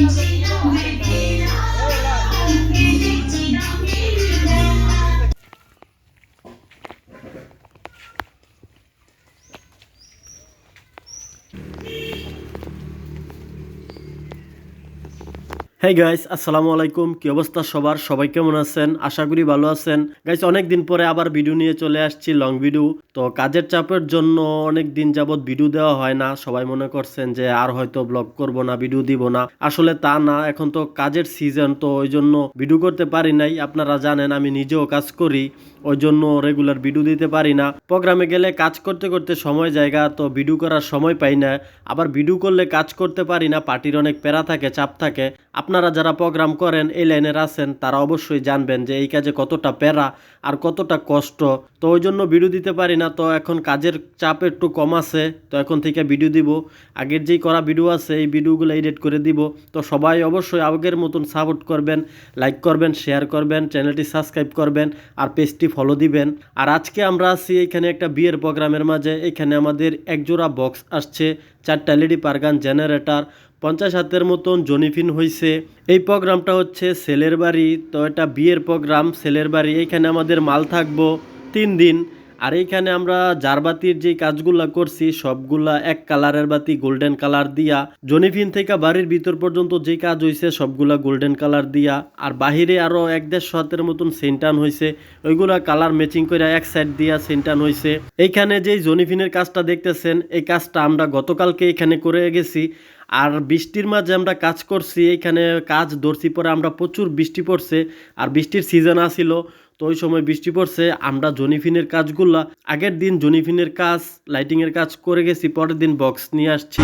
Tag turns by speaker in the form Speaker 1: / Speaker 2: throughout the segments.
Speaker 1: nosotros হ্যাঁ guys আসসালামু আলাইকুম। কি অবস্থা সবার? সবাই কেমন আছেন? আশা করি ভালো আছেন। গাইস অনেক দিন পরে আবার ভিডিও নিয়ে চলে আসছি লং ভিডিও তো কাজের চাপের জন্য অনেক দিন যাবত ভিডিও দেওয়া হয় না। সবাই মনে করছেন যে আর হয়তো ব্লগ করব না ভিডিও দিব না। আসলে তা না, এখন তো কাজের সিজন তো ওই জন্য ভিডিও করতে পারি নাই। আপনারা জানেন, আমি নিজেও কাজ করি, ওই জন্য রেগুলার ভিডিও দিতে পারি না। প্রোগ্রামে গেলে কাজ করতে করতে সময় জায়গা, তো ভিডিও করার সময় পাই না। আবার ভিডিও করলে কাজ করতে পারি না পার্টির অনেক প্যারা থাকে, চাপ থাকে। আপনারা যারা প্রোগ্রাম করেন, এই লাইনের আছেন, তারা অবশ্যই জানবেন যে এই কাজে কতটা প্যারা আর কতটা কষ্ট। তো ওই জন্য ভিডিও দিতে পারি না, তো এখন কাজের চাপ একটু কম আছে, তো এখন থেকে ভিডিও দিব। আগের যেই করা ভিডিও আছে, এই ভিডিওগুলো এডিট করে দিব। তো সবাই অবশ্যই আগের মতন সাপোর্ট করবেন লাইক করবেন শেয়ার করবেন, চ্যানেলটি সাবস্ক্রাইব করবেন আর পেজটি ফলো দিবেন। আর আজকে আমরা আছি এখানে একটা বিয়ের প্রোগ্রামের মাঝে, এখানে আমাদের একজোড়া বক্স আসছে, চারটা এলইডি পারগান জেনারেটর পঞ্চাশ হাতের মতন জনিফিন হয়েছে এই প্রোগ্রামটা হচ্ছে সেলের বাড়ি, তো এটা বিয়ের প্রোগ্রাম সেলের বাড়ি। এইখানে আমাদের মাল থাকব তিন দিন। আর এইখানে আমরা জারবাতির যে কাজগুলা করছি, সবগুলা এক কালারের বাতি, গোল্ডেন কালার দিয়া। জনিফিন থেকে বাড়ির ভিতর পর্যন্ত যে কাজ হয়েছে সবগুলা গোল্ডেন কালার দিয়া। আর বাহিরে আরও এক দেড়শো হাতের মতন সেন্টান হয়েছে ওইগুলা কালার ম্যাচিং করে এক সাইড দিয়া সেন্টান হয়েছে এইখানে যেই জনিফিনের কাজটা দেখতেছেন, এই কাজটা আমরা গতকালকে এখানে করে গেছি। আর বৃষ্টির মাঝে আমরা কাজ করছি, এখানে কাজ ধরছি, পরে আমরা প্রচুর বৃষ্টি পড়ছে, আর বৃষ্টির সিজন আসিল, তো ওই সময় বৃষ্টি পড়ছে, আমরা জনিফিনের কাজগুলা, আগের দিন জনিফিনের কাজ লাইটিংয়ের কাজ করে গেছি, পরের দিন বক্স নিয়ে আসছি।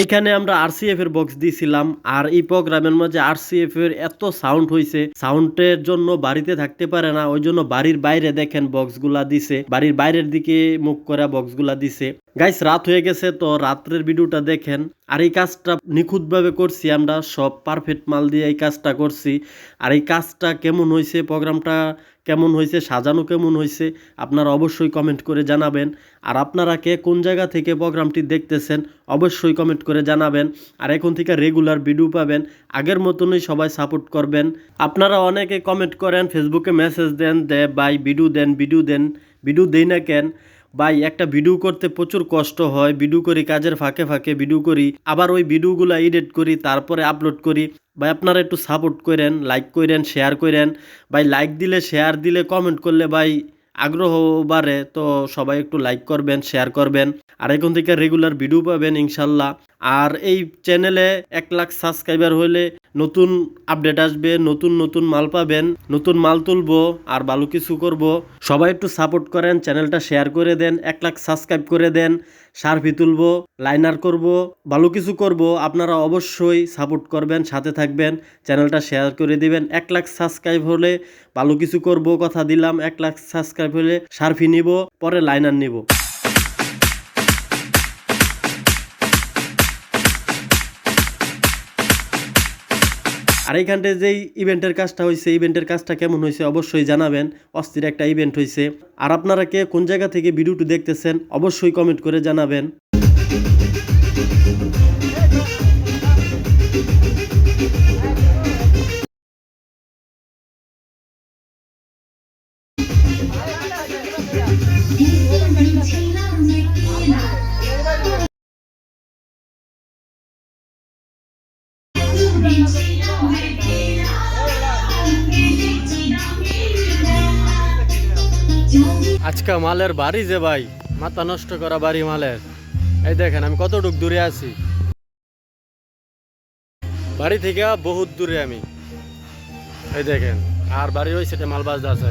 Speaker 1: এইখানে আমরা আরসিএফ এর বক্স দিয়েছিলাম আর এই প্রোগ্রামের মাঝে আরসিএফ এর এত সাউন্ড হয়েছে সাউন্ডের জন্য বাড়িতে থাকতে পারে না, ওই জন্য বাড়ির বাইরে দেখেন বক্সগুলা দিছে, বাড়ির বাইরের দিকে মুখ করা বক্সগুলা দিছে। গাইস রাত হয়ে গেছে, তো রাত্রের ভিডিওটা দেখেন। আর এই কাজটা নিখুঁতভাবে করছি আমরা, সব পারফেক্ট মাল দিয়ে এই কাজটা করছি। আর এই কাজটা কেমন হয়েছে, প্রোগ্রামটা কেমন হয়েছে, সাজানো কেমন হয়েছে, আপনারা অবশ্যই কমেন্ট করে জানাবেন। আর আপনারা কে কোন জায়গা থেকে প্রোগ্রামটি দেখতেছেন, অবশ্যই কমেন্ট করে জানাবেন। আর এখন থেকে রেগুলার ভিডিও পাবেন, আগের মতনই সবাই সাপোর্ট করবেন। আপনারা অনেকে কমেন্ট করেন ফেসবুকে মেসেজ দেন দে বাই ভিডিও দেন ভিডিও দেন ভিডিও দেই না কেন? ভাই, একটা ভিডিও করতে প্রচুর কষ্ট হয়। ভিডিও করি কাজের ফাঁকে ফাঁকে, ভিডিও করি। আবার ওই ভিডিওগুলো এডিট করি, তারপরে আপলোড করি। ভাই, আপনারা একটু সাপোর্ট করেন লাইক করেন শেয়ার করেন। ভাই লাইক দিলে শেয়ার দিলে কমেন্ট করলে ভাই আগ্রহ বাড়ে। তো সবাই একটু লাইক করবেন শেয়ার করবেন। আর এখন থেকে রেগুলার ভিডিও পাবেন, ইনশাল্লাহ। আর এই চ্যানেলে এক লাখ সাবস্ক্রাইবার হলে নতুন আপডেট আসবে, নতুন নতুন মাল পাবেন, নতুন মাল তুলবো আর ভালো কিছু করব। সবাই একটু সাপোর্ট করেন চ্যানেলটা শেয়ার করে দেন, এক লাখ সাবস্ক্রাইব করে দেন সার্ভি তুলবো লাইনার করব, ভালো কিছু করব, আপনারা অবশ্যই সাপোর্ট করবেন, সাথে থাকবেন চ্যানেলটা শেয়ার করে দিবেন। এক লাখ সাবস্ক্রাইব হলে ভালো কিছু করব, কথা দিলাম, এক লাখ সাবস্ক্রাইব হলে সার্ভি নিব, পরে লাইনার নিব। আর এইখানটায় যেই ইভেন্টের কাজটা হয়েছে ইভেন্টের কাজটা কেমন হয়েছে অবশ্যই জানাবেন। অস্থির একটা ইভেন্ট হয়েছে আর আপনারা কে কোন জায়গা থেকে ভিডিওটি দেখতেছেন, অবশ্যই কমেন্ট করে জানাবেন। আজকে মালের বাড়ি যে ভাই, মাথা নষ্ট করা বাড়ি মালের। এই দেখেন, আমি কতটুক দূরে আছি। বাড়ি থেকে বহুত দূরে আমি। এই দেখেন, আর বাড়ি ওই সেটা মাল বাজদা আছে।